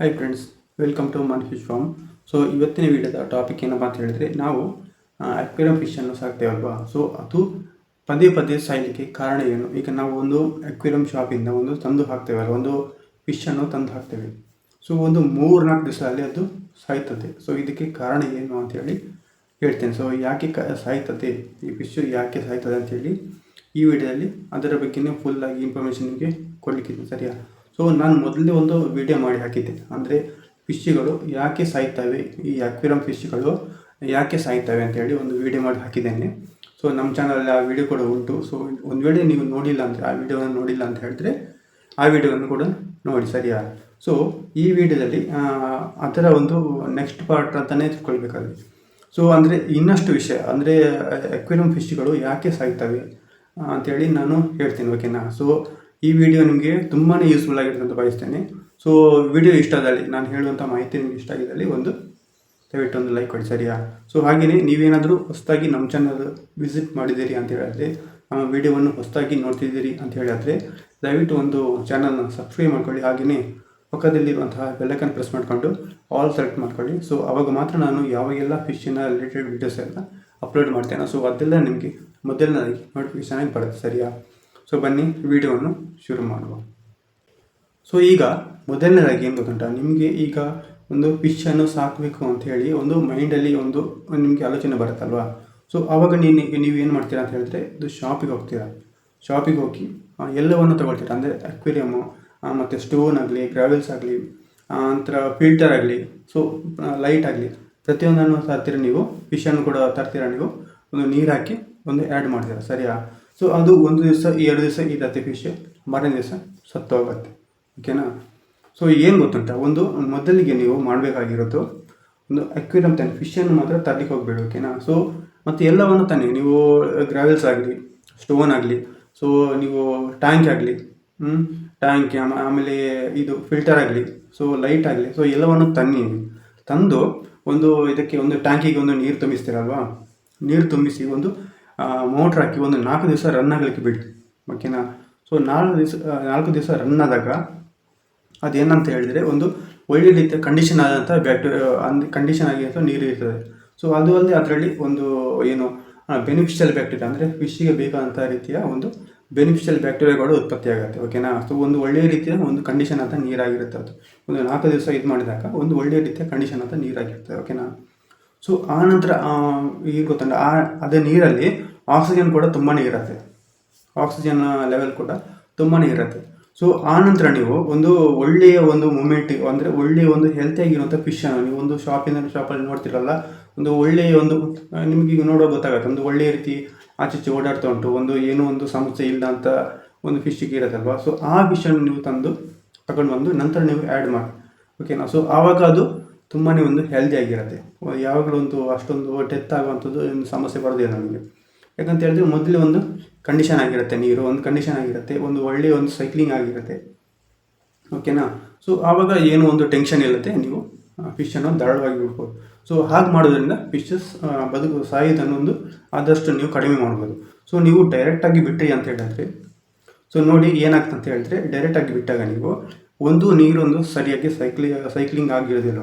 Hi friends welcome to ಮನ್ fish farm so ಇವತ್ತಿನ ವಿಡಿಯೋದ ಟಾಪಿಕ್ ಏನಪ್ಪ ಅಂತ ಹೇಳಿದ್ರೆ, ನಾವು ಅಕ್ವೇರಿಯಂ ಫಿಶನ್ನು ಸಾಕ್ತೇವಲ್ವಾ ಸೊ ಅದು ಪದೇ ಪದೇ ಸಾಯಲಿಕ್ಕೆ ಕಾರಣ ಏನು? ಈಗ ನಾವು ಒಂದು ಅಕ್ವೇರಿಯಂ ಶಾಪಿಂದ ಒಂದು ತಂದು ಹಾಕ್ತೇವಲ್ಲ ಒಂದು ಫಿಶನ್ನು ತಂದು ಹಾಕ್ತೇವೆ. ಸೊ ಒಂದು ಮೂರು ನಾಲ್ಕು ದಿವಸದಲ್ಲಿ ಅದು ಸಾಯ್ತದೆ. ಸೊ ಇದಕ್ಕೆ ಕಾರಣ ಏನು ಅಂತೇಳಿ ಹೇಳ್ತೇನೆ. ಸೊ ಯಾಕೆ ಕ, ಸಾಯ್ತದೆ? ಈ ಫಿಶ್ ಯಾಕೆ ಸಾಯ್ತದೆ ಅಂತೇಳಿ ಈ ವಿಡಿಯೋದಲ್ಲಿ ಅದರ ಬಗ್ಗೆನೇ ಫುಲ್ಲಾಗಿ ಇನ್ಫಾರ್ಮೇಷನ್ ನಿಮಗೆ ಕೊಡಲಿಕ್ಕಿದೆ, ಸರಿಯಾ? ಸೊ ನಾನು ಮೊದಲೇ ಒಂದು ವಿಡಿಯೋ ಮಾಡಿ ಹಾಕಿದ್ದೆ. ಅಂದರೆ ಫಿಶ್ಗಳು ಯಾಕೆ ಸಾಯ್ತವೆ? ಈ ಅಕ್ವಿರಮ್ ಫಿಶ್ಗಳು ಯಾಕೆ ಸಾಯ್ತವೆ ಅಂತೇಳಿ ಒಂದು ವಿಡಿಯೋ ಮಾಡಿ ಹಾಕಿದ್ದೇನೆ. ಸೊ ನಮ್ಮ ಚಾನಲಲ್ಲಿ ಆ ವಿಡಿಯೋ ಕೂಡ ಉಂಟು. ಸೊ ಒಂದು ವೇಳೆ ನೀವು ನೋಡಿಲ್ಲ ಅಂದರೆ, ಆ ವಿಡಿಯೋನ ನೋಡಿಲ್ಲ ಅಂತ ಹೇಳಿದ್ರೆ, ಆ ವಿಡಿಯೋವನ್ನು ಕೂಡ ನೋಡಿ, ಸರಿಯಾ? ಸೊ ಈ ವಿಡಿಯೋದಲ್ಲಿ ಅದರ ಒಂದು ನೆಕ್ಸ್ಟ್ ಪಾರ್ಟ್ ಅಂತಲೇ ತಿಳ್ಕೊಳ್ಬೇಕಾಗುತ್ತೆ ಸೊ ಅಂದರೆ ಇನ್ನಷ್ಟು ವಿಷಯ. ಅಂದರೆ ಅಕ್ವೇರಿಯಂ ಫಿಶ್ಗಳು ಯಾಕೆ ಸಾಯ್ತವೆ ಅಂತೇಳಿ ನಾನು ಹೇಳ್ತೀನಿ ಓಕೆನಾ ಸೊ ಈ ವಿಡಿಯೋ ನಿಮಗೆ ತುಂಬಾ ಯೂಸ್ಫುಲ್ ಆಗಿರುತ್ತೆ ಅಂತ ಬಯಸ್ತೇನೆ ಸೊ ವಿಡಿಯೋ ಇಷ್ಟ ಆದಲ್ಲಿ, ನಾನು ಹೇಳುವಂಥ ಮಾಹಿತಿ ನಿಮಗೆ ಇಷ್ಟ ಆಗಿದ್ದಲ್ಲಿ ಒಂದು ದಯವಿಟ್ಟು ಒಂದು ಲೈಕ್ ಕೊಡಿ ಸರಿಯಾ? ಸೊ ಹಾಗೆಯೇ ನೀವೇನಾದರೂ ಹೊಸದಾಗಿ ನಮ್ಮ ಚಾನಲ್ ವಿಸಿಟ್ ಮಾಡಿದ್ದೀರಿ ಅಂತ ಹೇಳಿದ್ರೆ, ನಮ್ಮ ವಿಡಿಯೋವನ್ನು ಹೊಸದಾಗಿ ನೋಡ್ತಿದ್ದೀರಿ ಅಂತ ಹೇಳಿದ್ರೆ, ದಯವಿಟ್ಟು ಒಂದು ಚಾನಲ್ನ ಸಬ್ಸ್ಕ್ರೈಬ್ ಮಾಡ್ಕೊಳ್ಳಿ. ಹಾಗೆಯೇ ಪಕ್ಕದಲ್ಲಿರುವಂತಹ ಬೆಲ್ಲೈಕನ್ ಪ್ರೆಸ್ ಮಾಡಿಕೊಂಡು ಆಲ್ ಸೆಲೆಕ್ಟ್ ಮಾಡ್ಕೊಳ್ಳಿ. ಸೊ ಅವಾಗ ಮಾತ್ರ ನಾನು ಯಾವಾಗೆಲ್ಲ ಫಿಶಿನ ರಿಲೇಟೆಡ್ ವೀಡಿಯೋಸ್ ಎಲ್ಲ ಅಪ್ಲೋಡ್ ಮಾಡ್ತೇನೆ ಸೊ ಅದೆಲ್ಲ ನಿಮಗೆ ಮೊದಲನೇದಾಗಿ ನೋಟಿಫಿಕೇಶನ್ ಆಗಿ ಬರುತ್ತೆ ಸರಿಯಾ? ಸೊ ಬನ್ನಿ, ವಿಡಿಯೋವನ್ನು ಶುರು ಮಾಡುವ. ಸೊ ಈಗ ಮೊದಲನೇದಾಗಿ ಏನು ಗೊತ್ತುಂಟ? ನಿಮಗೆ ಈಗ ಒಂದು ಫಿಶನ್ನು ಸಾಕಬೇಕು ಅಂತ ಹೇಳಿ ಒಂದು ಮೈಂಡಲ್ಲಿ ಒಂದು ನಿಮಗೆ ಆಲೋಚನೆ ಬರುತ್ತಲ್ವಾ? ಸೊ ಆವಾಗ ನೀನು, ನೀವು ಏನು ಮಾಡ್ತೀರಾ ಅಂತ ಹೇಳಿದ್ರೆ, ಇದು ಶಾಪಿಗೆ ಹೋಗ್ತೀರಾ. ಶಾಪಿಗೆ ಹೋಗಿ ಎಲ್ಲವನ್ನು ತಗೊಳ್ತೀರಾ? ಅಂದರೆ ಅಕ್ವೇರಿಯಮ್ಮು ಮತ್ತು ಸ್ಟೋನ್ ಆಗಲಿ ಗ್ರಾವೆಲ್ಸ್ ಆಗಲಿ ನಂತರ ಫಿಲ್ಟರ್ ಆಗಲಿ ಸೊ ಲೈಟ್ ಆಗಲಿ, ಪ್ರತಿಯೊಂದನ್ನು ತರ್ತೀರ ನೀವು? ಫಿಶನ್ನು ಕೂಡ ತರ್ತೀರ ನೀವು? ಒಂದು ನೀರು ಹಾಕಿ, ಒಂದು ಆ್ಯಡ್ ಮಾಡ್ತೀರಾ? ಸರಿಯಾ? ಸೊ ಅದು ಒಂದು ದಿವಸ ಎರಡು ದಿವಸ ಇರತ್ತೆ ಫಿಶ್ ಮಾರನೇ ದಿವಸ ಸತ್ತು ಹೋಗುತ್ತೆ. ಓಕೆನಾ ಸೊ ಏನು ಗೊತ್ತುಂಟ? ಒಂದು, ಮೊದಲಿಗೆ ನೀವು ಮಾಡಬೇಕಾಗಿರೋದು ಒಂದು ಅಕ್ವೇರಿಯಂ ತಾನೆ ಫಿಶನ್ನು ಮಾತ್ರ ತರಲಿಕ್ಕೆ ಹೋಗಬೇಡಿ ಓಕೆನಾ ಸೊ ಮತ್ತು ಎಲ್ಲವನ್ನು ತಾನೆ ನೀವು ಗ್ರಾವೆಲ್ಸ್ ಆಗಲಿ ಸ್ಟೋನ್ ಆಗಲಿ ಸೊ ನೀವು ಟ್ಯಾಂಕ್ ಆಗಲಿ ಹ್ಞೂ ಟ್ಯಾಂಕ್ ಆಮೇಲೆ ಇದು ಫಿಲ್ಟರ್ ಆಗಲಿ ಸೊ ಲೈಟ್ ಆಗಲಿ ಸೊ ಎಲ್ಲವನ್ನು ತನ್ನಿ. ತಂದು ಒಂದು ಇದಕ್ಕೆ ಒಂದು ಟ್ಯಾಂಕಿಗೆ ಒಂದು ನೀರು ತುಂಬಿಸ್ತೀರಲ್ವಾ? ನೀರು ತುಂಬಿಸಿ ಒಂದು ಮೋಟ್ರ್ ಹಾಕಿ ಒಂದು ನಾಲ್ಕು ದಿವಸ ರನ್ ಆಗಲಿಕ್ಕೆ ಬಿಡಿ ಓಕೆನಾ ಸೊ ನಾಲ್ಕು ದಿವಸ ನಾಲ್ಕು ದಿವಸ ರನ್ ಆದಾಗ ಅದೇನಂತ ಹೇಳಿದರೆ ಒಂದು ಒಳ್ಳೆ ರೀತಿಯ ಕಂಡೀಷನ್ ಆದಂಥ ಬ್ಯಾಕ್ಟೀರಿಯಾ ಅಂದ್ ಕಂಡೀಷನ್ ಆಗಿರೋ ನೀರು ಇರ್ತದೆ. ಸೊ ಅದು ಅಲ್ಲದೆ ಅದರಲ್ಲಿ ಒಂದು ಏನು ಬೆನಿಫಿಷಿಯಲ್ ಬ್ಯಾಕ್ಟೀರಿಯಾ ಅಂದರೆ ಫಿಶ್ಗೆ ಬೇಕಾದಂಥ ರೀತಿಯ ಒಂದು ಬೆನಿಫಿಷಿಯಲ್ ಬ್ಯಾಕ್ಟೀರಿಯಾಗಳು ಉತ್ಪತ್ತಿ ಆಗುತ್ತೆ. ಓಕೆನಾ ಸೊ ಒಂದು ಒಳ್ಳೆಯ ರೀತಿಯ ಒಂದು ಕಂಡೀಷನ್ ಅಂತ ನೀರಾಗಿರುತ್ತೆ ಅದು. ಒಂದು ನಾಲ್ಕು ದಿವಸ ಇದು ಮಾಡಿದಾಗ ಒಂದು ಒಳ್ಳೆಯ ರೀತಿಯ ಕಂಡೀಷನ್ ಅಂತ ನೀರಾಗಿರ್ತದೆ ಓಕೆನಾ ಸೊ ಆ ನಂತರ ಈಗ ಗೊತ್ತಂಡ ಆ, ಅದೇ ನೀರಲ್ಲಿ ಆಕ್ಸಿಜನ್ ಕೂಡ ತುಂಬಾ ಇರುತ್ತೆ. ಆಕ್ಸಿಜನ್ ಲೆವೆಲ್ ಕೂಡ ತುಂಬಾ ಇರುತ್ತೆ. ಸೊ ಆ ನಂತರ ನೀವು ಒಂದು ಒಳ್ಳೆಯ ಒಂದು ಮೂಮೆಂಟ್ ಅಂದರೆ ಒಳ್ಳೆಯ ಒಂದು ಹೆಲ್ತಿಯಾಗಿರುವಂಥ ಫಿಶನ್ನು ನೀವು ಒಂದು ಶಾಪಿಂದ ಶಾಪಲ್ಲಿ ನೋಡ್ತಿರಲ್ಲ, ಒಂದು ಒಳ್ಳೆಯ ಒಂದು ನಿಮಗೆ ಈಗ ನೋಡೋ ಗೊತ್ತಾಗುತ್ತೆ. ಒಂದು ಒಳ್ಳೆಯ ರೀತಿ ಆಚೆ ಓಡಾಡ್ತಾ ಉಂಟು, ಒಂದು ಏನೋ ಒಂದು ಸಮಸ್ಯೆ ಇಲ್ಲ ಅಂತ ಒಂದು ಫಿಶ್ಗೆ ಇರುತ್ತಲ್ವಾ? ಸೊ ಆ ಫಿಶನ್ನು ನೀವು ತಂದು ತಗೊಂಡು ಬಂದು ನಂತರ ನೀವು ಆ್ಯಡ್ ಮಾಡಿ. ಓಕೆನಾ ಸೊ ಆವಾಗ ಅದು ತುಂಬಾ ಒಂದು ಹೆಲ್ದಿ ಆಗಿರುತ್ತೆ. ಯಾವಾಗಲೂ ಒಂದು ಅಷ್ಟೊಂದು ಡೆತ್ ಆಗುವಂಥದ್ದು ಏನು ಸಮಸ್ಯೆ ಬರೋದಿಲ್ಲ ನಮಗೆ. ಯಾಕಂತ ಹೇಳಿದ್ರೆ ಮೊದಲೇ ಒಂದು ಕಂಡೀಷನ್ ಆಗಿರುತ್ತೆ ನೀರು, ಒಂದು ಕಂಡೀಷನ್ ಆಗಿರುತ್ತೆ, ಒಂದು ಒಳ್ಳೆಯ ಒಂದು ಸೈಕ್ಲಿಂಗ್ ಆಗಿರುತ್ತೆ. ಓಕೆನಾ ಸೊ ಆವಾಗ ಏನು ಒಂದು ಟೆನ್ಷನ್ ಇರುತ್ತೆ, ನೀವು ಫಿಶನ್ನು ಧಾರಾಳವಾಗಿ ಬಿಡ್ಬೋದು. ಸೊ ಹಾಗೆ ಮಾಡೋದ್ರಿಂದ ಫಿಶಸ್ ಬದುಕು ಸಾಯೋದನ್ನೊಂದು ಆದಷ್ಟು ನೀವು ಕಡಿಮೆ ಮಾಡ್ಬೋದು. ಸೊ ನೀವು ಡೈರೆಕ್ಟಾಗಿ ಬಿಟ್ಟ್ರಿ ಅಂತ ಹೇಳಿದ್ರೆ ಸೊ ನೋಡಿ ಏನಾಗ್ತದೆ ಅಂತ ಹೇಳಿದ್ರೆ ಡೈರೆಕ್ಟಾಗಿ ಬಿಟ್ಟಾಗ ನೀವು ಒಂದು ನೀರೊಂದು ಸರಿಯಾಗಿ ಸೈಕ್ಲಿ ಸೈಕ್ಲಿಂಗ್ ಆಗಿರೋದಿಲ್ಲ.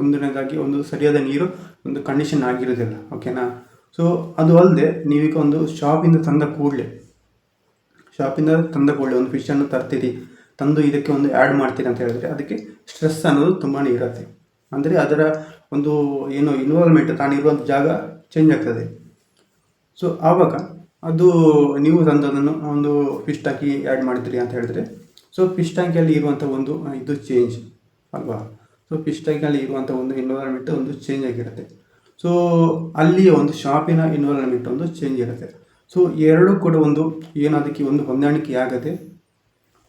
ಒಂದನೇದಾಗಿ ಒಂದು ಸರಿಯಾದ ನೀರು ಒಂದು ಕಂಡೀಷನ್ ಆಗಿರೋದಿಲ್ಲ. ಓಕೆನಾ ಸೊ ಅದು ಅಲ್ಲದೆ ನೀವೀಗ ಒಂದು ಶಾಪಿಂದ ತಂದ ಕೂಡಲೇ. ಶಾಪಿಂದ ತಂದ ಕೂಡಲೇ ಒಂದು ಫಿಶನ್ನು ತರ್ತೀರಿ. ತಂದು ಇದಕ್ಕೆ ಒಂದು ಆ್ಯಡ್ ಮಾಡ್ತೀರಿ ಅಂತ ಹೇಳಿದ್ರೆ ಅದಕ್ಕೆ ಸ್ಟ್ರೆಸ್ ಅನ್ನೋದು ತುಂಬಾ ಇರುತ್ತೆ. ಅಂದರೆ ಅದರ ಒಂದು ಏನು ಇನ್ವಾಲ್ವ್ಮೆಂಟ್ ತಾನಿರುವಂಥ ಜಾಗ ಚೇಂಜ್ ಆಗ್ತದೆ. ಸೊ ಆವಾಗ ಅದು ನೀವು ತಂದದನ್ನು ಒಂದು ಫಿಶ್ ಟ್ಯಾಂಕಿ ಆ್ಯಡ್ ಮಾಡ್ತೀರಿ ಅಂತ ಹೇಳಿದ್ರೆ ಸೊ ಫಿಶ್ ಟ್ಯಾಂಕಿಯಲ್ಲಿ ಇರುವಂಥ ಒಂದು, ಇದು ಚೇಂಜ್ ಅಲ್ವಾ? ಸೊ ಫಿಶ್ ಟ್ಯಾಂಕಲ್ಲಿ ಇರುವಂಥ ಒಂದು ಇನ್ವಾಲ್ವ್ಮೆಂಟ್ ಒಂದು ಚೇಂಜ್ ಆಗಿರುತ್ತೆ. ಸೊ ಅಲ್ಲಿ ಒಂದು ಶಾಪಿನ ಇನ್ವಾಲ್ವ್ಮೆಂಟ್ ಒಂದು ಚೇಂಜ್ ಇರುತ್ತೆ. ಸೊ ಎರಡೂ ಕೂಡ ಒಂದು ಏನು ಅದಕ್ಕೆ ಒಂದು ಹೊಂದಾಣಿಕೆ ಆಗದೆ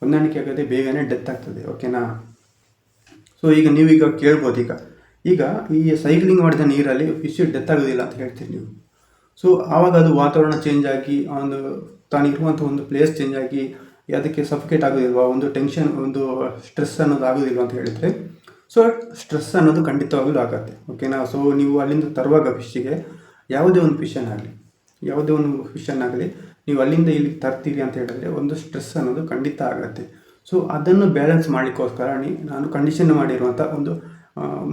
ಹೊಂದಾಣಿಕೆ ಆಗದೆ ಬೇಗನೆ ಡೆತ್ ಆಗ್ತದೆ. ಓಕೆನಾ ಸೊ ಈಗ ನೀವೀಗ ಕೇಳ್ಬೋದು ಈಗ. ಈಗ ಈ ಸೈಕ್ಲಿಂಗ್ ಮಾಡಿದ ನೀರಲ್ಲಿ ಫಿಶ್ ಡೆತ್ ಆಗೋದಿಲ್ಲ ಅಂತ ಹೇಳ್ತೀರಿ ನೀವು. ಸೊ ಆವಾಗ ಅದು ವಾತಾವರಣ ಚೇಂಜ್ ಆಗಿ, ಒಂದು ತಾನಿರುವಂಥ ಒಂದು ಪ್ಲೇಸ್ ಚೇಂಜ್ ಆಗಿ, ಅದಕ್ಕೆ ಸಫಿಕೇಟ್ ಆಗೋದಿಲ್ವಾ? ಒಂದು ಟೆನ್ಷನ್ ಒಂದು ಸ್ಟ್ರೆಸ್ ಅನ್ನೋದು ಆಗೋದಿಲ್ವಾ ಅಂತ ಹೇಳಿದರೆ ಸೊ ಸ್ಟ್ರೆಸ್ ಅನ್ನೋದು ಖಂಡಿತವಾಗ್ಲೂ ಆಗುತ್ತೆ. ಓಕೆನಾ ಸೊ ನೀವು ಅಲ್ಲಿಂದ ತರುವಾಗ ಫಿಶ್ಶಿಗೆ ಯಾವುದೇ ಒಂದು ಫಿಶನ್ ಆಗಲಿ, ಯಾವುದೇ ಒಂದು ಫಿಶನ್ ಆಗಲಿ, ನೀವು ಅಲ್ಲಿಂದ ಇಲ್ಲಿ ತರ್ತೀರಿ ಅಂತ ಹೇಳಿದ್ರೆ ಒಂದು ಸ್ಟ್ರೆಸ್ ಅನ್ನೋದು ಖಂಡಿತ ಆಗುತ್ತೆ. ಸೊ ಅದನ್ನು ಬ್ಯಾಲೆನ್ಸ್ ಮಾಡಲಿಕ್ಕೋಸ್ಕರ ನಾನು ಕಂಡೀಷನ್ ಮಾಡಿರುವಂಥ ಒಂದು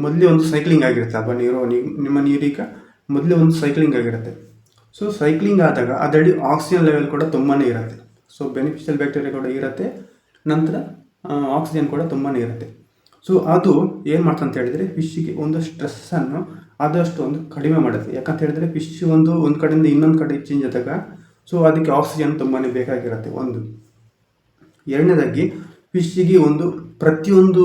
ಮೊದಲೇ ಒಂದು ಸೈಕ್ಲಿಂಗ್ ಆಗಿರುತ್ತೆ ಅಲ್ವಾ ನೀರು ನಿಮ್ಮ ನೀರೀಗ ಮೊದಲೇ ಒಂದು ಸೈಕ್ಲಿಂಗ್ ಆಗಿರುತ್ತೆ. ಸೊ ಸೈಕ್ಲಿಂಗ್ ಆದಾಗ ಅದರಲ್ಲಿ ಆಕ್ಸಿಜನ್ ಲೆವೆಲ್ ಕೂಡ ತುಂಬಾ ಇರುತ್ತೆ. ಸೊ ಬೆನಿಫಿಷಿಯಲ್ ಬ್ಯಾಕ್ಟೀರಿಯಾ ಕೂಡ ಇರುತ್ತೆ. ನಂತರ ಆಕ್ಸಿಜನ್ ಕೂಡ ತುಂಬಾ ಇರುತ್ತೆ. ಸೊ ಅದು ಏನು ಮಾಡ್ತಂತ ಅಂತ ಹೇಳಿದರೆ ಫಿಶ್ಶಿಗೆ ಒಂದು ಸ್ಟ್ರೆಸ್ಸನ್ನು ಆದಷ್ಟು ಒಂದು ಕಡಿಮೆ ಮಾಡುತ್ತೆ. ಯಾಕಂತ ಹೇಳಿದರೆ ಫಿಶ್ ಒಂದು ಒಂದು ಕಡೆಯಿಂದ ಇನ್ನೊಂದು ಕಡೆ ಚೇಂಜ್ ಆದಾಗ ಸೊ ಅದಕ್ಕೆ ಆಕ್ಸಿಜನ್ ತುಂಬಾ ಬೇಕಾಗಿರುತ್ತೆ ಒಂದು. ಎರಡನೇದಾಗಿ ಫಿಶ್ಶಿಗೆ ಒಂದು ಪ್ರತಿಯೊಂದು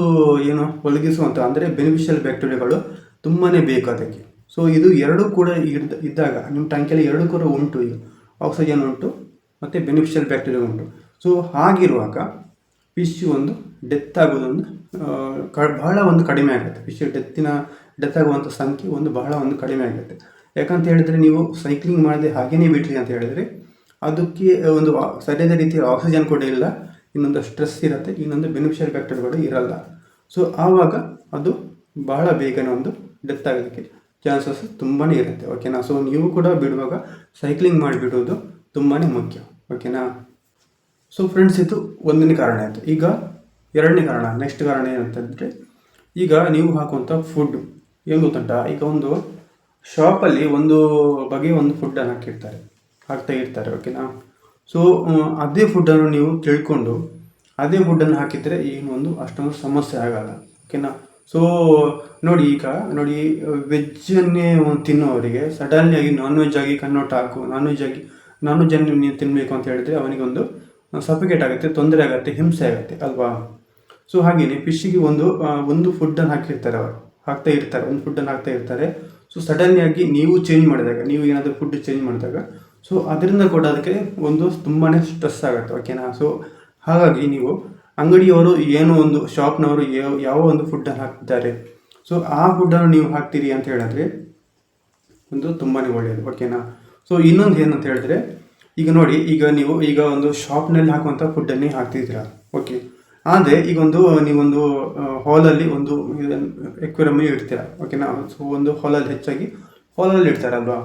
ಏನು ಒದಗಿಸುವಂಥ ಅಂದರೆ ಬೆನಿಫಿಷಿಯಲ್ ಬ್ಯಾಕ್ಟೀರಿಯಾಗಳು ತುಂಬಾ ಬೇಕು ಅದಕ್ಕೆ. ಸೊ ಇದು ಎರಡೂ ಕೂಡ ಇದ್ದ ಇದ್ದಾಗ ನಿಮ್ಮ ಟ್ಯಾಂಕಲ್ಲಿ ಎರಡೂ ಕೂಡ ಉಂಟು ಈಗ. ಆಕ್ಸಿಜನ್ ಉಂಟು, ಮತ್ತು ಬೆನಿಫಿಷಿಯಲ್ ಬ್ಯಾಕ್ಟೀರಿಯಾ ಉಂಟು. ಸೊ ಹಾಗಿರುವಾಗ ಫಿಶ್ ಒಂದು ಡೆತ್ ಆಗೋದೊಂದು ಕ, ಬಹಳ ಒಂದು ಕಡಿಮೆ ಆಗುತ್ತೆ. ಫಿಶ್ ಡೆತ್ತಿನ ಡೆತ್ ಆಗುವಂಥ ಸಂಖ್ಯೆ ಒಂದು ಬಹಳ ಒಂದು ಕಡಿಮೆ ಆಗುತ್ತೆ. ಯಾಕಂತ ಹೇಳಿದರೆ ನೀವು ಸೈಕ್ಲಿಂಗ್ ಮಾಡದೆ ಹಾಗೇನೇ ಬಿಟ್ರಿ ಅಂತ ಹೇಳಿದರೆ, ಅದಕ್ಕೆ ಒಂದು ಸರಿಯಾದ ರೀತಿಯ ಆಕ್ಸಿಜನ್ ಕೂಡ ಇಲ್ಲ, ಇನ್ನೊಂದು ಸ್ಟ್ರೆಸ್ ಇರುತ್ತೆ, ಇನ್ನೊಂದು ಬೆನಿಫಿಷಿಯಲ್ ಫ್ಯಾಕ್ಟರ್ ಕೂಡ ಇರಲ್ಲ. ಸೊ ಆವಾಗ ಅದು ಬಹಳ ಬೇಗನೆ ಒಂದು ಡೆತ್ ಆಗೋದಕ್ಕೆ ಚಾನ್ಸಸ್ ತುಂಬಾ ಇರುತ್ತೆ ಓಕೆನಾ ಸೊ ನೀವು ಕೂಡ ಬಿಡುವಾಗ ಸೈಕ್ಲಿಂಗ್ ಮಾಡಿಬಿಡೋದು ತುಂಬಾ ಮುಖ್ಯ ಓಕೆನಾ ಸೊ ಫ್ರೆಂಡ್ಸ್ ಇದು ಒಂದನೇ ಕಾರಣ ಆಯಿತು. ಈಗ ಎರಡನೇ ಕಾರಣ ನೆಕ್ಸ್ಟ್ ಕಾರಣ ಏನಂತಂದರೆ ಈಗ ನೀವು ಹಾಕುವಂಥ ಫುಡ್ ಏನು ಗೊತ್ತುಂಟ? ಈಗ ಒಂದು ಶಾಪಲ್ಲಿ ಒಂದು ಬಗೆಯ ಒಂದು ಫುಡ್ಡನ್ನು ಹಾಕಿರ್ತಾರೆ. ಹಾಕ್ತಾ ಇರ್ತಾರೆ ಓಕೆನಾ ಸೊ ಅದೇ ಫುಡ್ಡನ್ನು ನೀವು ತಿಳ್ಕೊಂಡು ಅದೇ ಫುಡ್ಡನ್ನು ಹಾಕಿದರೆ ಏನು ಒಂದು ಅಷ್ಟೊಂದು ಸಮಸ್ಯೆ ಆಗಲ್ಲ ಓಕೆನಾ ಸೊ ನೋಡಿ ಈಗ, ನೋಡಿ ವೆಜ್ಜನ್ನೇ ತಿನ್ನೋವರಿಗೆ ಸಡನ್ಲಿ ನಾನ್ ವೆಜ್ ಆಗಿ ಕನ್ವರ್ಟ್ ಹಾಕು ನಾನ್ ವೆಜ್ ಆಗಿ ನಾನ್ ವೆಜ್ಜನ್ನು ನೀವು ತಿನ್ನಬೇಕು ಅಂತ ಹೇಳಿದ್ರೆ ಅವನಿಗೊಂದು ಸಫಿಕೇಟ್ ಆಗುತ್ತೆ, ತೊಂದರೆ ಆಗುತ್ತೆ, ಹಿಂಸೆ ಆಗುತ್ತೆ, ಅಲ್ವಾ? ಸೊ ಹಾಗೆಯೇ ಫಿಶ್ಶಿಗೆ ಒಂದು ಒಂದು ಫುಡ್ಡನ್ನು ಹಾಕಿರ್ತಾರೆ ಅವರು. ಹಾಕ್ತಾ ಇರ್ತಾರೆ, ಒಂದು ಫುಡ್ಡನ್ನು ಹಾಕ್ತಾ ಇರ್ತಾರೆ. ಸೊ ಸಡನ್ಲಿ ಆಗಿ ನೀವು ಚೇಂಜ್ ಮಾಡಿದಾಗ, ನೀವು ಏನಾದರೂ ಫುಡ್ ಚೇಂಜ್ ಮಾಡಿದಾಗ ಸೊ ಅದರಿಂದ ಕೂಡ ಅದಕ್ಕೆ ಒಂದು ತುಂಬಾ ಸ್ಟ್ರೆಸ್ ಆಗುತ್ತೆ ಓಕೆನಾ ಸೊ ಹಾಗಾಗಿ ನೀವು ಅಂಗಡಿಯವರು ಏನೋ ಒಂದು ಶಾಪ್ನವರು ಯಾವ ಯಾವ ಒಂದು ಫುಡ್ಡನ್ನು ಹಾಕ್ತಿದ್ದಾರೆ ಸೊ ಆ ಫುಡ್ಡನ್ನು ನೀವು ಹಾಕ್ತೀರಿ ಅಂತ ಹೇಳಿದ್ರೆ ಒಂದು ತುಂಬಾ ಒಳ್ಳೆಯದು ಓಕೆನಾ ಸೊ ಇನ್ನೊಂದು ಏನಂತ ಹೇಳಿದ್ರೆ, ಈಗ ನೋಡಿ, ಈಗ ನೀವು ಈಗ ಒಂದು ಶಾಪ್ನಲ್ಲಿ ಹಾಕುವಂಥ ಫುಡ್ಡನ್ನೇ ಹಾಕ್ತಿದ್ದೀರಾ ಓಕೆ ಆದರೆ ಈಗ ಒಂದು ನೀವೊಂದು ಹಾಲಲ್ಲಿ ಒಂದು ಎಕ್ವಿರಮ್ ಇಡ್ತೀರಾ? ಓಕೆನಾ ಸೊ ಒಂದು ಹಾಲಲ್ಲಿ ಹೆಚ್ಚಾಗಿ ಹಾಲಲ್ಲಿ ಇಡ್ತಾರಲ್ವಾ?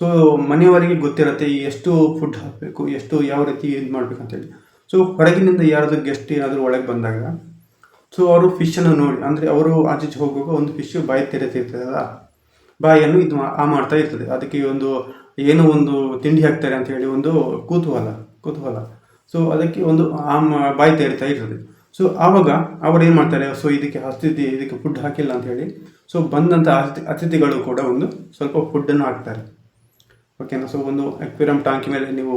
ಸೊ ಮನೆಯವರಿಗೆ ಗೊತ್ತಿರುತ್ತೆ ಎಷ್ಟು ಫುಡ್ ಹಾಕಬೇಕು, ಎಷ್ಟು ಯಾವ ರೀತಿ ಇದು ಮಾಡಬೇಕು ಅಂತೇಳಿ. ಸೊ ಹೊರಗಿನಿಂದ ಯಾರಾದರೂ ಗೆಸ್ಟ್ ಏನಾದರೂ ಒಳಗೆ ಬಂದಾಗ ಸೊ ಅವರು ಫಿಶನ್ನು ನೋಡಿ, ಅಂದರೆ ಅವರು ಆಚೀಚೆ ಹೋಗುವಾಗ ಒಂದು ಫಿಶ್ ಬಾಯಿ ತೆರೆತಿರ್ತದಲ್ಲ ಬಾಯಿಯನ್ನು ಇದು ಆ ಮಾಡ್ತಾ ಇರ್ತದೆ. ಅದಕ್ಕೆ ಒಂದು, ಏನೋ ಒಂದು ತಿಂಡಿ ಹಾಕ್ತಾರೆ ಅಂತ ಹೇಳಿ ಒಂದು ಕುತೂಹಲ ಕುತೂಹಲ. ಸೊ ಅದಕ್ಕೆ ಒಂದು ಆ ಬಾಯಿ ತೆರಿತಾ ಇರ್ತದೆ. ಸೊ ಆವಾಗ ಅವರು ಏನು ಮಾಡ್ತಾರೆ? ಸೊ ಇದಕ್ಕೆ ಅತಿಥಿ ಇದಕ್ಕೆ ಫುಡ್ ಹಾಕಿಲ್ಲ ಅಂತ ಹೇಳಿ ಸೊ ಬಂದಂಥ ಅತಿಥಿ, ಅತಿಥಿಗಳು ಕೂಡ ಒಂದು ಸ್ವಲ್ಪ ಫುಡ್ಡನ್ನು ಹಾಕ್ತಾರೆ. ಓಕೆನಾ ಸೊ ಒಂದು ಅಕ್ವೇರಿಯಂ ಟ್ಯಾಂಕ್ ಮೇಲೆ ನೀವು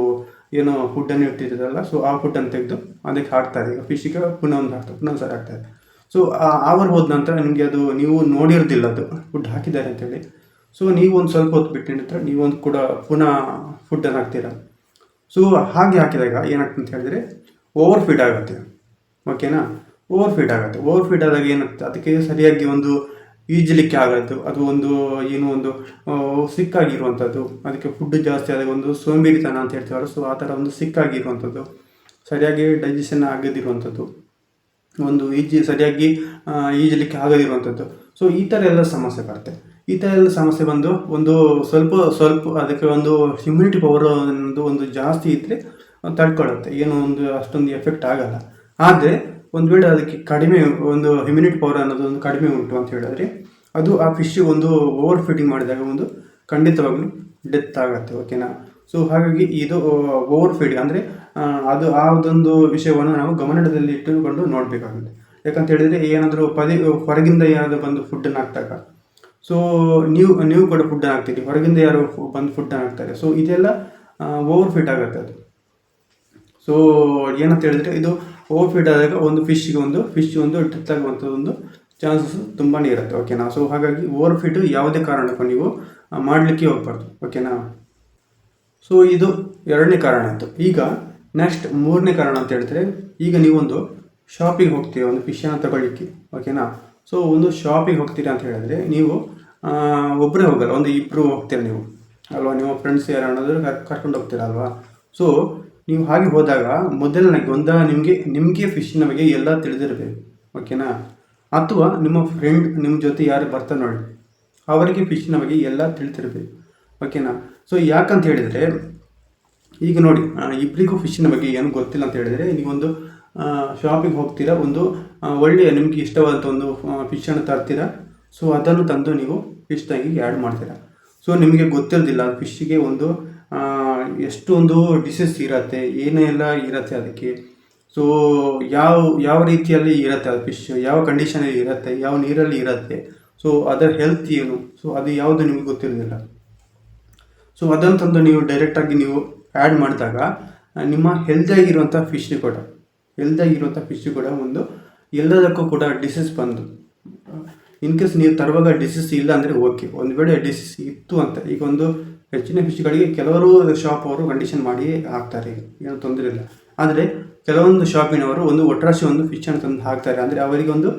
ಏನೋ ಫುಡ್ಡನ್ನು ಇಟ್ಟಿದ್ದೀರಲ್ಲ ಸೊ ಆ ಫುಡ್ಡನ್ನು ತೆಗೆದು ಅದಕ್ಕೆ ಹಾಕ್ತಾರೆ. ಈಗ ಫಿಶಿಗೆ ಪುನಃ ಒಂದು ಹಾಕ್ತಾರೆ, ಪುನಃ ಸರಿ ಹಾಕ್ತಾರೆ. ಸೊ ಅವರ್ ಹೋದ ನಂತರ ನಿಮಗೆ ಅದು ನೀವು ನೋಡಿರೋದಿಲ್ಲ ಅದು ಫುಡ್ ಹಾಕಿದ್ದಾರೆ ಅಂತೇಳಿ ಸೊ ನೀವು ಒಂದು ಸ್ವಲ್ಪ ಹೊತ್ತು ಬಿಟ್ಟು ನಂತರ ನೀವು ಕೂಡ ಪುನಃ ಫುಡ್ಡನ್ನು ಹಾಕ್ತೀರ? ಸೊ ಹಾಗೆ ಹಾಕಿದಾಗ ಏನಾಗ್ತದೆ ಅಂತ ಹೇಳಿದ್ರೆ ಓವರ್ ಫೀಡ್ ಆಗುತ್ತೆ. ಓಕೆನಾ? ಓವರ್ ಫೀಟ್ ಆಗುತ್ತೆ. ಓವರ್ ಫೀಟ್ ಆದಾಗ ಏನಾಗುತ್ತೆ ಅದಕ್ಕೆ ಸರಿಯಾಗಿ ಒಂದು ಈಜಲಿಕ್ಕೆ ಆಗೋದು ಅದು ಒಂದು ಏನು ಒಂದು ಸಿಕ್ಕಾಗಿರುವಂಥದ್ದು. ಅದಕ್ಕೆ ಫುಡ್ ಜಾಸ್ತಿ ಆದಾಗ ಒಂದು ಸೋಂಬೇರಿತನ ಅಂತ ಹೇಳ್ತೀವಲ್ಲ ಸೊ ಆ ಥರ ಒಂದು ಸಿಕ್ಕಾಗಿರುವಂಥದ್ದು. ಸರಿಯಾಗಿ ಡೈಜೆಷನ್ ಆಗದಿರುವಂಥದ್ದು. ಒಂದು ಈಜಿ, ಸರಿಯಾಗಿ ಈಜಲಿಕ್ಕೆ ಆಗದಿರುವಂಥದ್ದು. ಸೊ ಈ ಥರ ಎಲ್ಲ ಸಮಸ್ಯೆ ಬರುತ್ತೆ. ಈ ಥರ ಎಲ್ಲ ಸಮಸ್ಯೆ ಬಂದು ಒಂದು ಸ್ವಲ್ಪ ಸ್ವಲ್ಪ ಅದಕ್ಕೆ ಒಂದು ಇಮ್ಯುನಿಟಿ ಪವರ್ ಅನ್ನೋದು ಒಂದು ಜಾಸ್ತಿ ಇದ್ದರೆ ತಡ್ಕೊಳ್ಳುತ್ತೆ ಏನು ಒಂದು ಅಷ್ಟೊಂದು ಎಫೆಕ್ಟ್ ಆಗಲ್ಲ. ಆದರೆ ಒಂದು ವೇಳೆ ಅದಕ್ಕೆ ಕಡಿಮೆ ಒಂದು ಇಮ್ಯುನಿಟಿ ಪವರ್ ಅನ್ನೋದು ಒಂದು ಕಡಿಮೆ ಉಂಟು ಅಂತ ಹೇಳಿದ್ರೆ ಅದು ಆ ಫಿಶ್ ಒಂದು ಓವರ್ ಫೀಡಿಂಗ್ ಮಾಡಿದಾಗ ಒಂದು ಖಂಡಿತವಾಗ್ಲೂ ಡೆತ್ ಆಗುತ್ತೆ ಓಕೆನಾ ಸೊ ಹಾಗಾಗಿ ಇದು ಓವರ್ ಫೀಡಿಂಗ್ ಅಂದರೆ ಅದು ಆ ಒಂದು ವಿಷಯವನ್ನು ನಾವು ಗಮನದಲ್ಲಿ ಇಟ್ಟುಕೊಂಡು ನೋಡಬೇಕಾಗುತ್ತೆ. ಯಾಕಂತ ಹೇಳಿದರೆ ಏನಾದರೂ ಪದೇ, ಹೊರಗಿಂದ ಏನಾದರೂ ಬಂದು ಫುಡ್ಡನ್ನು ಹಾಕ್ತಾಗ ಸೊ ನೀವು ನೀವು ಕೂಡ ಫುಡ್ಡನ್ನು ಹಾಕ್ತೀರಿ. ಹೊರಗಿಂದ ಯಾರು ಬಂದು ಫುಡ್ಡನ್ನು ಹಾಕ್ತಾರೆ. ಸೊ ಇದೆಲ್ಲ ಓವರ್ ಫಿಟ್ ಆಗುತ್ತೆ ಅದು. ಸೊ ಏನಂತ ಹೇಳಿದ್ರೆ ಇದು ಓವರ್ ಫೀಡ್ ಆದಾಗ ಒಂದು ಫಿಶ್ಗೆ ಒಂದು ಫಿಶ್ ಒಂದು ಡೆತ್ ಒಂದು ಚಾನ್ಸಸ್ ತುಂಬಾ ಇರುತ್ತೆ ಓಕೆನಾ ಸೊ ಹಾಗಾಗಿ ಓವರ್ ಫೀಡ್ ಯಾವುದೇ ಕಾರಣಕ್ಕೂ ನೀವು ಮಾಡಲಿಕ್ಕೆ ಹೋಗ್ಬಾರ್ದು ಓಕೆನಾ ಸೊ ಇದು ಎರಡನೇ ಕಾರಣ ಆಯಿತು. ಈಗ ನೆಕ್ಸ್ಟ್ ಮೂರನೇ ಕಾರಣ ಅಂತ ಹೇಳಿದ್ರೆ ಈಗ ನೀವೊಂದು ಶಾಪಿಗೆ ಹೋಗ್ತೀರಾ, ಒಂದು ಫಿಶನ್ನು ತಗೊಳ್ಳಿಕ್ಕೆ ಓಕೆನಾ ಸೊ ಒಂದು ಶಾಪಿಗೆ ಹೋಗ್ತೀರಾ ಅಂತ ಹೇಳಿದ್ರೆ, ನೀವು ಒಬ್ಬರೇ ಹೋಗಲ್ಲ, ಒಂದು ಇಬ್ಬರು ಹೋಗ್ತೀರಾ ನೀವು? ಅಲ್ವಾ? ನಿಮ್ಮ ಫ್ರೆಂಡ್ಸ್ ಯಾರು ಕರ್ಕೊಂಡು ಹೋಗ್ತೀರಾ, ಅಲ್ವಾ? ಸೊ ನೀವು ಹಾಗೆ ಹೋದಾಗ ಮೊದಲನೇ ಒಂದ ನಿಮಗೆ ನಿಮಗೆ ಫಿಶ್ನ ಬಗ್ಗೆ ಎಲ್ಲ ತಿಳಿದಿರಬೇಕು ಓಕೆನಾ ಅಥವಾ ನಿಮ್ಮ ಫ್ರೆಂಡ್ ನಿಮ್ಮ ಜೊತೆ ಯಾರು ಬರ್ತಾರೆ ನೋಡಿ, ಅವರಿಗೆ ಫಿಶ್ನ ಬಗ್ಗೆ ಎಲ್ಲ ತಿಳಿತಿರ್ಬೇಕು ಓಕೆನಾ ಸೊ ಯಾಕಂತ ಹೇಳಿದರೆ, ಈಗ ನೋಡಿ ಇಬ್ಬರಿಗೂ ಫಿಶ್ನ ಬಗ್ಗೆ ಏನು ಗೊತ್ತಿಲ್ಲ ಅಂತ ಹೇಳಿದರೆ ನೀವೊಂದು ಶಾಪಿಗೆ ಹೋಗ್ತೀರಾ, ಒಂದು ಒಳ್ಳೆಯ ನಿಮಗೆ ಇಷ್ಟವಾದಂಥ ಒಂದು ಫಿಶನ್ನು ತರ್ತೀರಾ ಸೊ ಅದನ್ನು ತಂದು ನೀವು ಫಿಶ್ ಟ್ಯಾಂಕಿಗೆ ಆ್ಯಡ್ ಮಾಡ್ತೀರಾ. ಸೊ ನಿಮಗೆ ಗೊತ್ತಿರೋದಿಲ್ಲ ಫಿಶ್ಶಿಗೆ ಒಂದು ಎಷ್ಟೊಂದು ಡಿಸೀಸ್ ಇರತ್ತೆ ಎಲ್ಲ ಇರತ್ತೆ ಅದಕ್ಕೆ. ಸೊ ಯಾವ ಯಾವ ರೀತಿಯಲ್ಲಿ ಇರುತ್ತೆ ಅದು ಫಿಶ್ ಯಾವ ಕಂಡೀಷನಲ್ಲಿ ಇರುತ್ತೆ, ಯಾವ ನೀರಲ್ಲಿ ಇರುತ್ತೆ. ಸೊ ಅದರ ಹೆಲ್ತ್ ಏನು? ಸೊ ಅದು ಯಾವುದು ನಿಮಗೆ ಗೊತ್ತಿರೋದಿಲ್ಲ. ಸೊ ಅದನ್ನು ತಂದು ನೀವು ಡೈರೆಕ್ಟಾಗಿ ನೀವು ಆ್ಯಡ್ ಮಾಡಿದಾಗ, ನಿಮ್ಮ ಹೆಲ್ದಾಗಿರುವಂಥ ಫಿಶ್ ಕೂಡ ಹೆಲ್ದಾಗಿರುವಂಥ ಫಿಶ್ ಕೂಡ ಒಂದು ಎಲ್ಲದಕ್ಕೂ ಕೂಡ ಡಿಸೀಸ್ ಬಂದು ಇನ್ ಕೇಸ್ ನೀವು ತರುವಾಗ ಡಿಸೀಸ್ ಇಲ್ಲ ಅಂದರೆ ಓಕೆ ಒಂದು ವೇಳೆ ಡಿಸೀಸ್ ಇತ್ತು ಅಂತ, ಈಗ ಒಂದು ಹೆಚ್ಚಿನ ಫಿಶ್ಗಳಿಗೆ ಕೆಲವರು ಶಾಪ್ ಅವರು ಕಂಡೀಷನ್ ಮಾಡಿ ಹಾಕ್ತಾರೆ. ಏನು ತೊಂದರೆ ಇಲ್ಲ. ಆದರೆ ಕೆಲವೊಂದು ಶಾಪಿನವರು ಒಂದು ಒಟ್ರಾಶಿ ಒಂದು ಫಿಶನ್ನು ತಂದು ಹಾಕ್ತಾರೆ. ಅಂದರೆ ಅವರಿಗೆ ಒಂದು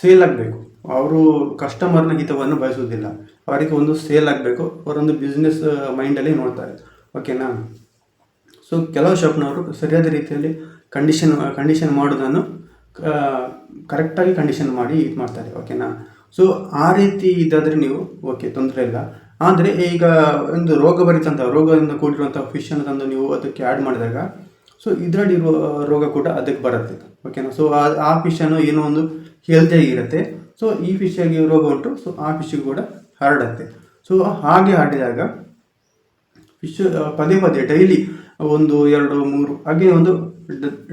ಸೇಲ್ ಆಗಬೇಕು. ಅವರು ಕಸ್ಟಮರ್ನ ಹಿತವನ್ನು ಬಯಸುವುದಿಲ್ಲ. ಅವರಿಗೆ ಒಂದು ಸೇಲ್ ಆಗಬೇಕು. ಅವರೊಂದು ಬಿಸ್ನೆಸ್ ಮೈಂಡಲ್ಲಿ ನೋಡ್ತಾರೆ. ಓಕೆನಾ ಸೊ ಕೆಲವು ಶಾಪ್ನವರು ಸರಿಯಾದ ರೀತಿಯಲ್ಲಿ ಕಂಡೀಷನ್ ಕಂಡೀಷನ್ ಮಾಡೋದನ್ನು ಕರೆಕ್ಟಾಗಿ ಕಂಡೀಷನ್ ಮಾಡಿ ಇದು ಮಾಡ್ತಾರೆ ಓಕೆನಾ ಸೊ ಆ ರೀತಿ ಇದಾದರೆ ನೀವು ಓಕೆ ತೊಂದರೆ ಇಲ್ಲ. ಆದರೆ ಈಗ ಒಂದು ರೋಗಭರಿತಂಥ ರೋಗದಿಂದ ಕೂಡಿರುವಂಥ ಫಿಶನ್ನು ತಂದು ನೀವು ಅದಕ್ಕೆ ಆ್ಯಡ್ ಮಾಡಿದಾಗ ಸೊ ಇದರಲ್ಲಿರುವ ರೋಗ ಕೂಡ ಅದಕ್ಕೆ ಬರುತ್ತೆ. ಓಕೆನಾ ಸೊ ಆ ಫಿಶನ್ನು ಏನೋ ಒಂದು ಹೆಲ್ತಿಯಾಗಿರುತ್ತೆ ಸೊ ಈ ಫಿಶ್ಶಾಗಿ ರೋಗ ಉಂಟು ಸೊ ಆ ಫಿಶ್ಗೆ ಕೂಡ ಹರಡುತ್ತೆ. ಸೊ ಹಾಗೆ ಹರಡಿದಾಗ ಫಿಶ್ ಪದೇ ಪದೇ ಡೈಲಿ ಒಂದು ಎರಡು, ಮೂರು, ಹಾಗೆ ಒಂದು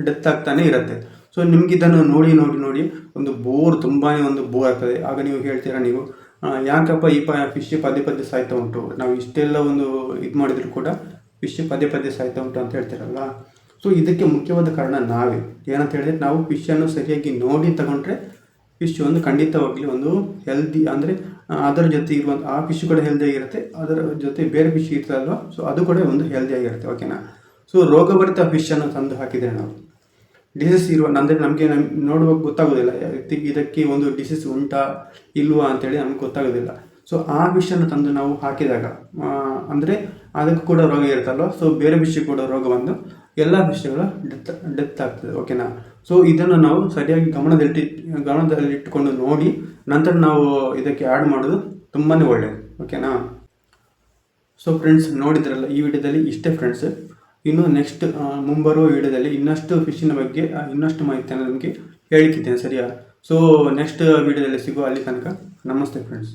ಡೆತ್ ಆಗ್ತಾನೆ ಇರುತ್ತೆ. ಸೊ ನಿಮ್ಗೆ ನೋಡಿ ನೋಡಿ ನೋಡಿ ಒಂದು ಬೋರ್ ತುಂಬಾ ಒಂದು ಬೋರ್ ಆಗ್ತದೆ. ಆಗ ನೀವು ಹೇಳ್ತೀರಾ ನೀವು ಯಾಕಪ್ಪ ಈ ಪ ಫಿಶ್ ಪದೇ ಪದೇ ಸಾಯ್ತಾ ಉಂಟು? ನಾವು ಇಷ್ಟೆಲ್ಲ ಒಂದು ಇದು ಮಾಡಿದ್ರು ಕೂಡ ಫಿಶ್ ಪದೇ ಪದೇ ಸಾಯ್ತಾ ಉಂಟು ಅಂತ ಹೇಳ್ತೀರಲ್ಲ? ಸೊ ಇದಕ್ಕೆ ಮುಖ್ಯವಾದ ಕಾರಣ ನಾವೇ. ಏನಂತ ಹೇಳಿದ್ರೆ ನಾವು ಫಿಶನ್ನು ಸರಿಯಾಗಿ ನೋಡಿ ತಗೊಂಡ್ರೆ ಫಿಶ್ ಒಂದು ಖಂಡಿತವಾಗ್ಲಿ ಒಂದು ಹೆಲ್ದಿ ಅಂದರೆ ಅದರ ಜೊತೆ ಇರುವಂಥ ಆ ಫಿಶ್ ಕೂಡ ಹೆಲ್ದಿ ಆಗಿರುತ್ತೆ, ಅದರ ಜೊತೆ ಬೇರೆ ಫಿಶ್ ಇರ್ತದಲ್ವ? ಸೊ ಅದು ಕೂಡ ಒಂದು ಹೆಲ್ದಿ ಆಗಿರುತ್ತೆ ಓಕೆನಾ ಸೊ ರೋಗಭರಿತ ಫಿಶನ್ನು ತಂದು ಹಾಕಿದರೆ ನಾವು. ಡಿಸೀಸ್ ಇರುವ ಅಂದರೆ ನಮಗೆ ನಮ್ ನೋಡುವಾಗ ಗೊತ್ತಾಗೋದಿಲ್ಲ. ಇದಕ್ಕೆ- ಒಂದು ಡಿಸೀಸ್ ಉಂಟಾ, ಇಲ್ವಾ ಅಂತೇಳಿ ನಮ್ಗೆ ಗೊತ್ತಾಗೋದಿಲ್ಲ. ಸೊ ಆ ವಿಷನ ತಂದು ನಾವು ಹಾಕಿದಾಗ ಅಂದರೆ ಅದಕ್ಕೂ ಕೂಡ ರೋಗ ಇರುತ್ತಲ್ವ? ಸೊ ಬೇರೆ ವಿಷಯ ಕೂಡ ರೋಗ ಬಂದು ಎಲ್ಲ ವಿಷಯಗಳು ಡೆತ್ ಡೆತ್ ಆಗ್ತದೆ ಓಕೆನಾ ಸೊ ಇದನ್ನು ನಾವು ಸರಿಯಾಗಿ ಗಮನದಲ್ಲಿಟ್ಟು ಗಮನದಲ್ಲಿಟ್ಟುಕೊಂಡು ನೋಡಿ, ನಂತರ ನಾವು ಇದಕ್ಕೆ ಆ್ಯಡ್ ಮಾಡೋದು ತುಂಬಾ ಒಳ್ಳೆಯದು ಓಕೆನಾ ಸೊ ಫ್ರೆಂಡ್ಸ್ ನೋಡಿದ್ರಲ್ಲ, ಈ ವಿಡಿಯೋದಲ್ಲಿ ಇಷ್ಟೇ ಫ್ರೆಂಡ್ಸ್ ಇನ್ನು ನೆಕ್ಸ್ಟ್ ಮುಂಬರುವ ವಿಡಿಯೋದಲ್ಲಿ ಇನ್ನಷ್ಟು ಫಿಶಿನ ಬಗ್ಗೆ ಇನ್ನಷ್ಟು ಮಾಹಿತಿಯನ್ನು ನಿಮಗೆ ಹೇಳಿಕ್ಕಿದ್ದೇನೆ ಸರಿಯಾ? ಸೊ ನೆಕ್ಸ್ಟ್ ವಿಡಿಯೋದಲ್ಲಿ ಸಿಗುವ ಅಲ್ಲಿ ತನಕ ನಮಸ್ತೆ ಫ್ರೆಂಡ್ಸ್